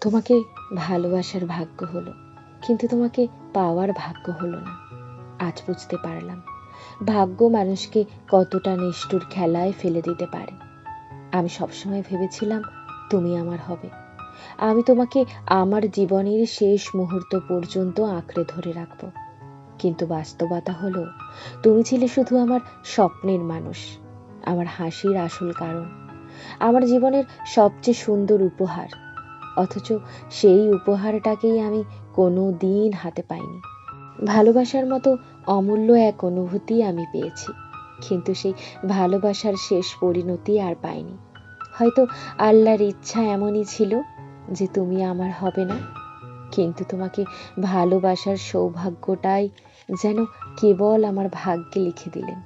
তোমাকে ভালোবাসার ভাগ্য হলো, কিন্তু তোমাকে পাওয়ার ভাগ্য হলো না। আজ বুঝতে পারলাম, ভাগ্য মানুষকে কতটা নিষ্ঠুর খেলায় ফেলে দিতে পারে। আমি সবসময় ভেবেছিলাম তুমি আমার হবে। আমি তোমাকে আমার জীবনের শেষ মুহূর্ত পর্যন্ত আঁকড়ে ধরে রাখব। কিন্তু বাস্তবতা হলো, তুমি ছিলে শুধু আমার স্বপ্নের মানুষ, আমার হাসির আসল কারণ, আমার জীবনের সবচেয়ে সুন্দর উপহার। অথচ সেই উপহারটাকেই আমি কোনো দিন হাতে পাইনি। ভালোবাসার মতো অমূল্য এক অনুভূতি আমি পেয়েছি, কিন্তু সেই ভালোবাসার শেষ পরিণতি আর পাইনি। হয়তো আল্লাহর ইচ্ছা এমনই ছিল যে তুমি আমার হবে না, কিন্তু তোমাকে ভালোবাসার সৌভাগ্যটাই যেন কেবল আমার ভাগ্যে লিখে দিলেন।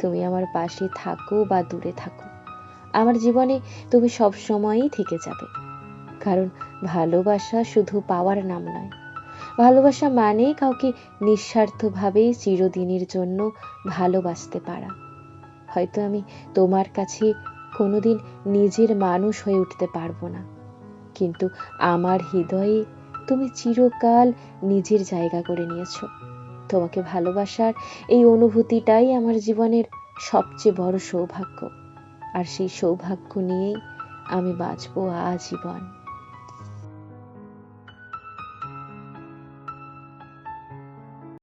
তুমি আমার পাশে থাকো বা দূরে থাকো। আমার জীবনে তুমি সব সময়ই থেকে যাবে। কারণ ভালোবাসা শুধু পাওয়ার নাম নয়। ভালোবাসা মানে কাউকে নিঃস্বার্থভাবে চিরদিনের জন্য ভালোবাসতে পারা। হয়তো আমি তোমার কাছে কোনোদিন নিজের মানুষ হয়ে উঠতে পারব না। কিন্তু আমার হৃদয়ে তুমি চিরকাল নিজের জায়গা করে নিয়েছো। তোমাকে ভালোবাসার এই অনুভূতিটাই আমার জীবনের সবচেয়ে বড় সৌভাগ্য। আর সেই সৌভাগ্য নিয়েই আমি বাঁচবো আজীবন।